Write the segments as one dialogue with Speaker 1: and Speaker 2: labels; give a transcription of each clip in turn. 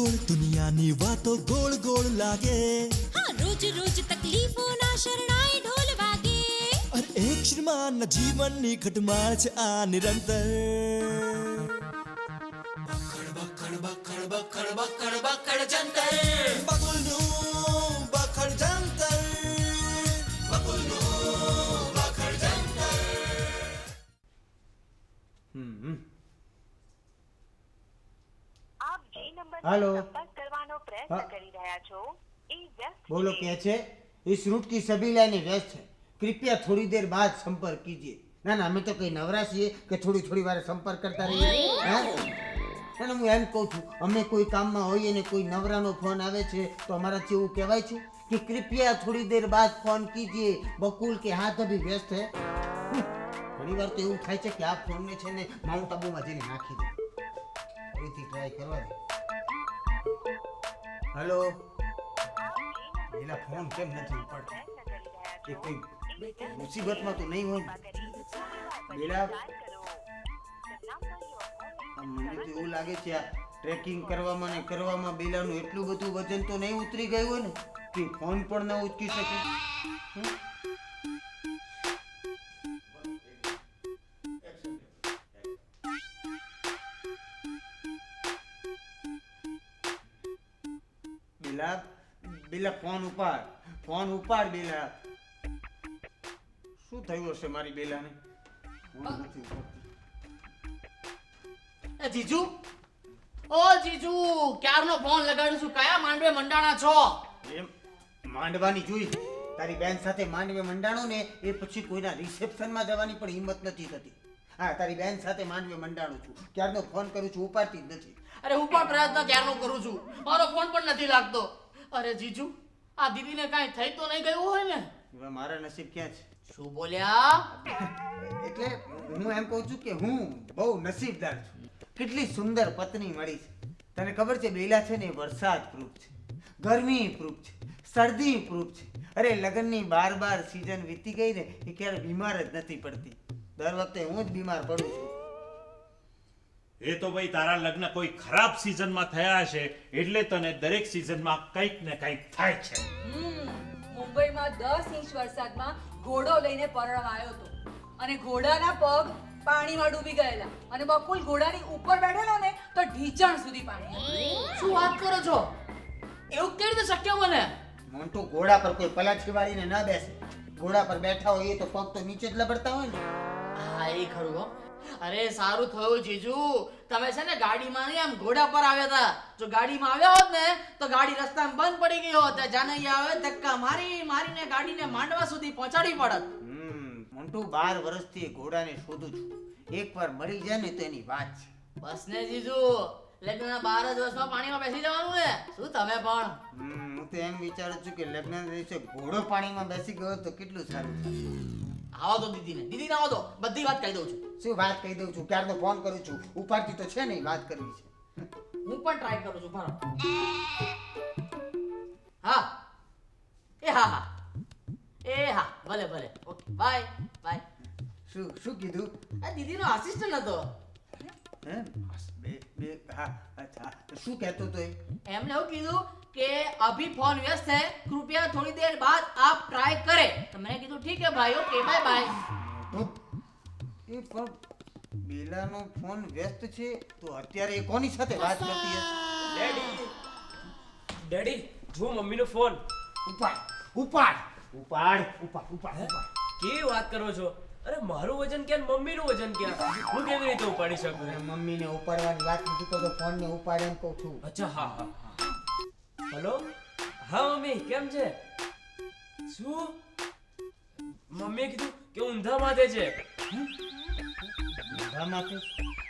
Speaker 1: ગોળ દુનિયાની વાતો ગોળ ગોળ લાગે.
Speaker 2: હા રોજ રોજ તકલીફોના શરણાઈ ઢોલ વાગે.
Speaker 1: અરે એક શ્રીમાન જીવનની ખટમાળ છે આ નિરંતર.
Speaker 3: હાલો.
Speaker 4: બોલો કે છે એ શ્રુટકી
Speaker 3: સબીલાની વ્યસ્ત છે. કૃપયા થોડી દેર બાદ સંપર્ક કીજીએ. ના ના અમે તો કઈ નવરા છીએ કે થોડી થોડી વાર સંપર્ક કરતા રહીએ. હા? અને હું એમ કહું છું અમે કોઈ કામમાં હોઈએ ને કોઈ નવરાનો ફોન આવે છે તો અમારા એવું કહેવાય છે કે કૃપયા થોડી દેર બાદ ફોન કીજીએ. બકુલ કે હાથ અભી વ્યસ્ત હે. ઘણી વાર તો એવું થાય છે કે આ ફોનને છે ને માઉન્ટ આબુમાં જઈને નાખી દે. ફરીથી ટ્રાય કરવા દે. હેલો? એલા ફોન કેમ નથી ઉપાડતો? એ કોઈ મુસીબતમાં તો નહીં હોય? બેલા? મને તો એવું લાગે છે આ ટ્રેકિંગ કરવામાં ને કરવામાં બેલાનું એટલું બધું વજન તો નહીં ઉતરી ગયું હોય ને, કે ફોન પણ ન ઉચકી શકે. બેલા બેલા ફોન ઉપાડ ફોન ઉપાડ બેલા શું થયું હશે મારી બેલાને.
Speaker 5: એ જીજુ? ઓ જીજુ ક્યારનો ફોન લગાડું છું? કયા માંડવે મંડાણા છો?
Speaker 3: એમ માંડવાની જોઈ. તારી બેન સાથે માંડવે મંડાણો ને એ પછી કોઈના રિસેપ્શનમાં જવાની પણ હિંમત નથી થતી. હા તારી બેન સાથે માંડવે મંડાણું છું. ક્યારનો ફોન કરું છું ઉપાડતી જ નથી.
Speaker 5: અરે હું પણ પ્રયત્ન ક્યારનો કરું છું. મારો ફોન પણ નથી લાગતો. અરે જીજુ આ દીદીને કાંઈ થઈ તો નહીં ગયું હોય ને?
Speaker 3: હવે મારા નસીબ ક્યાં છે?
Speaker 5: શું બોલ્યા?
Speaker 3: એટલે હું એમ કહું છું કે હું બહુ નસીબદાર છું. કેટલી સુંદર પત્ની મળી છે. તને ખબર છે બેલા છે ને વરસાદ પ્રૂફ છે. ગરમી પ્રૂફ છે. શરદી પ્રૂફ છે. અરે લગ્નની બાર બાર સિઝન વીતી ગઈ ને એ ક્યારે બીમાર જ નથી પડતી. દર વખતે હું જ બીમાર પડું છું.
Speaker 6: એ તો ભાઈ તારા લગ્ન કોઈ ખરાબ સિઝનમાં થયા છે એટલે તને દરેક સિઝનમાં કંઈક ને કંઈક થાય છે.
Speaker 7: મુંબઈમાં દસ ઇંચ વરસાદમાં ઘોડો લઈને પરણવા આવ્યો હતો. અને ઘોડાના પગ પાણીમાં ડૂબી ગયેલા. અને બકુલ ઘોડાની ઉપર બેઠેલો ને તો ઢીચણ સુધી પાણી.
Speaker 5: શું વાત કરો છો? એવું કેવી રીતે શક્ય બને?
Speaker 3: મોન્ટુ ઘોડા પર કોઈ પલાઠી વાળીને ન બેસે. ઘોડા પર બેઠા હોય એ તો પગ તો નીચે જ લબડતા હોય ને.
Speaker 5: હા એ ખરું હો. અરે સારું થયું જીજુ. તમે છે ને ગાડીમાં નહીં આમ ઘોડા પર આવ્યા હતા. જો ગાડીમાં આવ્યા હોત ને તો ગાડી રસ્તામાં બંધ પડી ગઈ હોત. જાનૈયા આવે ધક્કા મારી મારીને ગાડીને માંડવા સુધી પહોંચાડી પડત.
Speaker 3: મોન્ટુ બાર વર્ષથી ઘોડાને શોધું છું. એકવાર મળી જાય ને તો એની વાત છે.
Speaker 5: બસ ને જીજુ. લગ્નના બાર જ વર્ષમાં પાણીમાં બેસી જવાનું ને. શું તમે પણ?
Speaker 3: હું તો એમ વિચારું છું કે લગ્નના દિવસે ઘોડો પાણીમાં બેસી ગયો તો કેટલું સારું
Speaker 5: આવો તો દીદીને. દીદીને આવો તો. બધી વાત કહી દઉં છું.
Speaker 3: શું વાત કહી દઉં છું? ક્યારનો ફોન કરું છું? ઉપાડતી તો છે નહીં વાત કરવી છે.
Speaker 5: હું પણ ટ્રાય કરું છું. ભરો હા. એ હા હા. એ હા. ભલે ભલે. ઓકે બાય બાય
Speaker 3: શું શું કીધું?
Speaker 5: આ દીદીનો આસિસ્ટન્ટ હતો.
Speaker 3: હે? બે બે હા અચ્છા. શું કહેતો તો એ
Speaker 5: એમને એવું કીધું કે અભી ફોન વ્યસ્ત है कृपया थोड़ी देर बाद आप ट्राई करें तो मैंने કીધું ઠીક है भाई ओके बाय बाय
Speaker 3: એ પણ બેલાનો ફોન વ્યસ્ત છે તો અત્યારે એ કોની સાથે વાત કરતી હશે
Speaker 8: ડેડી ડેડી જો મમ્મીનો ફોન
Speaker 3: ઉપાડ ઉપાડ ઉપાડ ઉપાડ ઉપાડ ઉપાડ
Speaker 8: કેવી વાત કરો છો અરે મારું વજન ક્યાં ને મમ્મીનું વજન ક્યાં હું કેવી રીતે ઉપાડી શકું
Speaker 3: અરે મમ્મીને ઉપાડવાની વાત નથી કરતો ફોનને ઉપાડ એમ કહું છું
Speaker 8: અચ્છા હા હા હા હલો? હા મમ્મી કેમ છે? શું? મમ્મીએ કીધું કે ઊંધા માથે છે.
Speaker 3: ઊંધા માથે?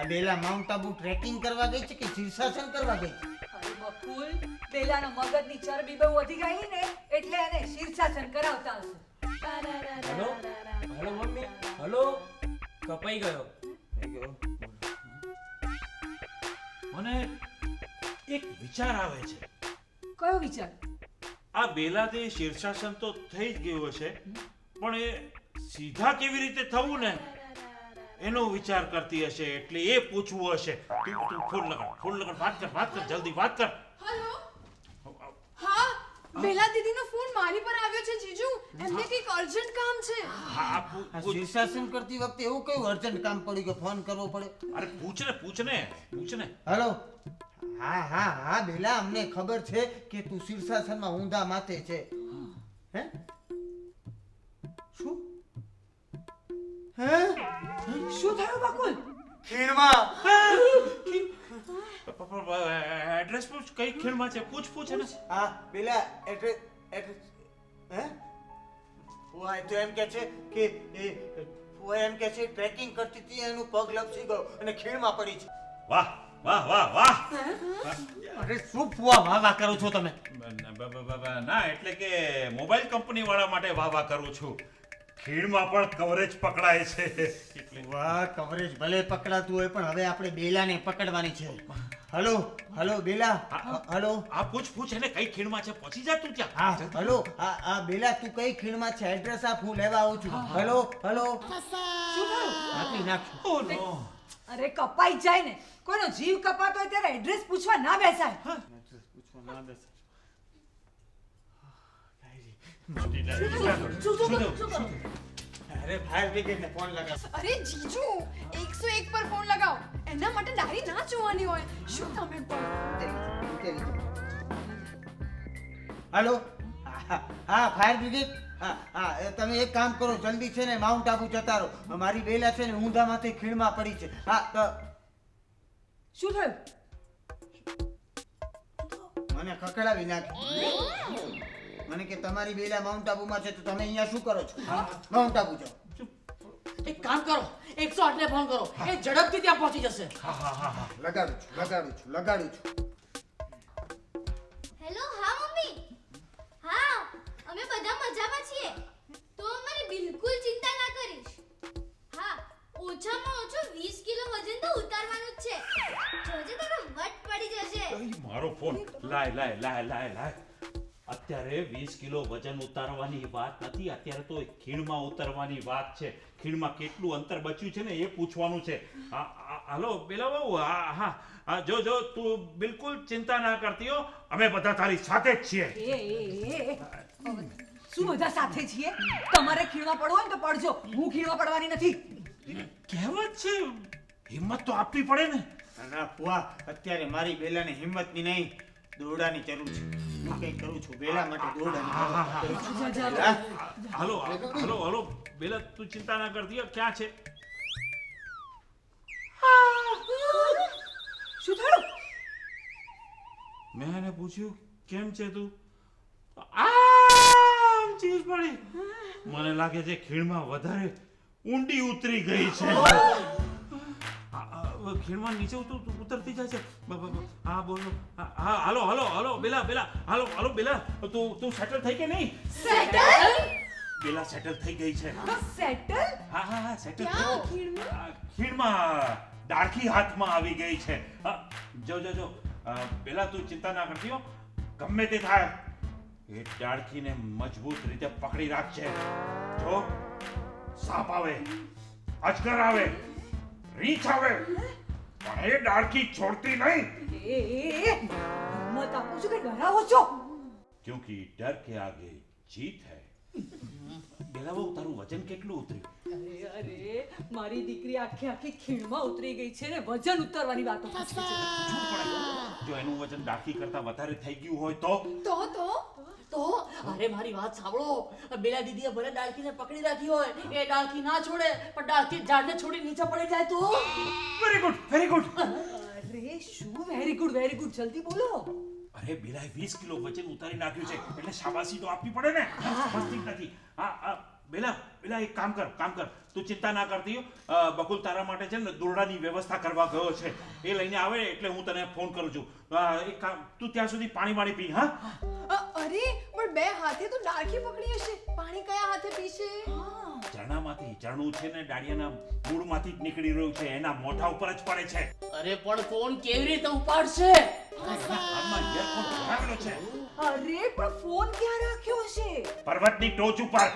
Speaker 3: આ બેલા માઉન્ટ આબુ ટ્રેકિંગ કરવા ગઈ છે કે શીર્ષાસન કરવા ગઈ છે?
Speaker 7: અરે બકુલ બેલાનો મગજની ચરબી બહુ વધી ગઈ ને એટલે એને શીર્ષાસન કરાવતા હશે.
Speaker 8: હલો? Hello mummy? હલો? કપાઈ ગયો.
Speaker 3: થઈ ગયો.
Speaker 6: મને એક વિચાર આવે છે.
Speaker 7: કયો વિચાર?
Speaker 6: આ બેલાદે શીર્ષાસન તો થઈ જ ગયું હશે પણ એ સીધા કેવી રીતે થવું ને? એનો વિચાર કરતી હશે એટલે એ પૂછવું હશે. તું તું ફોન લગાડ ફોન લગાડ વાત કર વાત કર જલ્દી વાત કર.
Speaker 9: દીદીનો ફોન મારી પર આવ્યો છે જીજુ. એમને કંઈક અર્જન્ટ કામ છે.
Speaker 6: હા હા.
Speaker 3: શીર્ષાસન કરતી વખતે એવું કયું અર્જન્ટ કામ પડ્યું કે ફોન કરવો પડે
Speaker 6: અરે પૂછ ને પૂછ ને પૂછ ને.
Speaker 3: હલો? હા હા હા બેલા અમને ખબર છે કે તું શીર્ષાસનમાં ઊંધા માથે છે. હે? શું? હે?
Speaker 7: શું થયું બકુલ?
Speaker 3: ખીણમાં.
Speaker 6: એડ્રેસ પૂછ કઈ ખીણમાં છે? પૂછ પૂછ ને
Speaker 3: હા બેલા એડ્રેસ એડ્રેસ હે? ફુઆ તો એમ કે છે કે એ ફુઆ એમ કે છે ટ્રેકિંગ કરતી હતી એનું પગ લપસી ગયો અને ખીણમાં પડી છે.
Speaker 6: વાહ. વાહ વાહ વાહ.
Speaker 3: અરે શું ફુવા વાહ વાહ કરો છો તમે?
Speaker 6: ના એટલે કે મોબાઈલ કંપની વાળા માટે વાહ વાહ કરું છું. ખીણમાં પણ કવરેજ પકડાય છે.
Speaker 3: વાહ કવરેજ ભલે પકડાતું હોય પણ હવે આપણે બેલાને પકડવાની છે. Hello hello Bela. હલો.
Speaker 6: આ પૂછ પૂછ એને કઈ ખીણમાં છે? પહોંચી જા તું ત્યાં.
Speaker 3: હા હલો. આ આ બેલા તું કઈ ખીણમાં છે? એડ્રેસ આપ હું લેવા આવું છું. Hello hello. આપી નાખ
Speaker 6: ઓ નો.
Speaker 7: અરે કપાઈ જાય ને. કોઈનો જીવ કપાતો હોય ત્યારે એડ્રેસ પૂછવા ના બેસાય.
Speaker 3: અરે ફાયર બ્રિગેડને ફોન લગાવ.
Speaker 9: અરે જીજુ 101 પર ફોન લગાવો. એના માટે ડાયરી ના જોવાની હોય. શું તમે
Speaker 3: હેલો? હા હા ફાયર બ્રિગેડ? હા હા તમે એક કામ કરો જલ્દી છે ને માઉન્ટ આબુ જતા રહો મારી બેલા છે ને ઊંધામાંથી ખીણમાં પડી છે. હા તો
Speaker 7: શું થયું?
Speaker 3: મને ખકડાવી નાખી. મને કે તમારી બેલા માઉન્ટ આબુમાં છે તો તમે અહીંયા શું કરો છો? માઉન્ટ આબુ જાઓ.
Speaker 5: એક કામ કરો 108 ને ફોન કરો. એ ઝડપથી ત્યાં પહોંચી જશે.
Speaker 3: લગાડું છું લગાડું છું લગાડું છું.
Speaker 6: લાય લાય લાય લાય લાય. અત્યારે વીસ કિલો વજન ઉતારવાની વાત નથી અત્યારે તો ખીણમાં ઉતરવાની વાત છે. ખીણમાં કેટલું અંતર બચ્યું છે ને એ પૂછવાનું છે. હાલો પેલા બહુ હા હા હા, જો જો તું બિલકુલ ચિંતા ના કરતી હો. અમે બધા તારી સાથે જ છીએ.
Speaker 7: શું બધા સાથે છીએ? તમારે ખીણમાં પડવું હોય ને તો પડજો. હું ખીણમાં પડવાની નથી.
Speaker 6: કહેવત છે હિંમત તો આપવી પડે ને.
Speaker 3: ના પુઆ અત્યારે મારી બેલાને હિંમતની નહીં. દોરડાની જરૂર છે. હું કંઈ કરું છું. વેલા માટે દોરડાની?
Speaker 6: હાલો હાલો હાલો. બેલા તું ચિંતા ના કરતી ક્યાં છે?
Speaker 7: શું થયું?
Speaker 6: મેં એને પૂછ્યું કેમ છે તું? આમ ચીજ પડી. મને લાગે છે ખીણમાં વધારે ઊંડી ઉતરી ગઈ છે. ખીણમાં નીચે ઉતર ઉતરતી જાય છે. હા બોલો. હા હાલો હાલો હાલો બેલા બેલા હાલો હાલો બેલા. તું તું સેટલ થઈ કે નહીં?
Speaker 9: સેટલ
Speaker 6: બેલા સેટલ થઈ ગઈ છે.
Speaker 7: સેટલ
Speaker 6: હા હા હા સેટલ
Speaker 9: ખીણમાં?
Speaker 6: ખીણમાં. ડાળખી હાથમાં આવી ગઈ છે. જો જો જો પેલા તું ચિંતા ના કરતી હો. ગમે તે થાય. એ ડાળખીને મજબૂત રીતે પકડી રાખજે. જો સાપ આવે. અજગર આવે. રીંછ આવે. પણ એ ડાળખી છોડતી નહીં.
Speaker 7: મત આપો છો કે ડરાવો છો?
Speaker 6: ક્યોંકि ડર કે આગે જીત હૈ. બેલા બહુ તારું વજન કેટલું ઉતર્યું?
Speaker 7: અરે અરે મારી દીકરી આખી આખી ખીણમાં ઉતરી ગઈ છે ને વજન ઉતારવાની વાતો પૂછે છે.
Speaker 6: જો એનું વજન ડાકી કરતા વધારે થઈ ગયું હોય તો?
Speaker 9: તો તો
Speaker 5: તો અરે મારી વાત સાંભળો. બેલા દીદીએ ભલે ડાળખીને પકડી રાખી હોય એ ડાળખી ના છોડે પણ ડાળખી ઝાડને છોડી નીચે પડી જાય તો?
Speaker 6: વેરી ગુડ વેરી ગુડ
Speaker 7: અરે શું? વેરી ગુડ વેરી ગુડ જલ્દી બોલો.
Speaker 6: અરે બેલાએ 20 કિલો વજન ઉતારી નાખ્યું છે. એટલે શાબાશી તો આપવી પડે ને. સમજતી નથી. હા બેલા બેલા એક કામ કર કામ કર. તું ચિંતા ના કરતી બકુલ તારા માટે છે ને દોરડાની વ્યવસ્થા કરવા ગયો છે. એ લઈને આવે એટલે હું તને ફોન કરું છું. એક કામ તું ત્યાં સુધી પાણી વાણી પી હા?
Speaker 9: અરે પણ બે હાથે તો ડાળખી પકડી હશે. પાણી કયા હાથે પીશે?
Speaker 6: ઝરણામાંથી ઝરણું છે ને ડાળિયાના મૂળમાંથી જ નીકળી રહ્યું છે. એના મોઢા ઉપર જ પડે છે.
Speaker 5: અરે પણ ફોન કેવી રીતે ઉપાડશે?
Speaker 6: છે.
Speaker 7: અરે પણ ફોન ક્યાં રાખ્યો હશે?
Speaker 6: પર્વતની ટોચ ઉપર.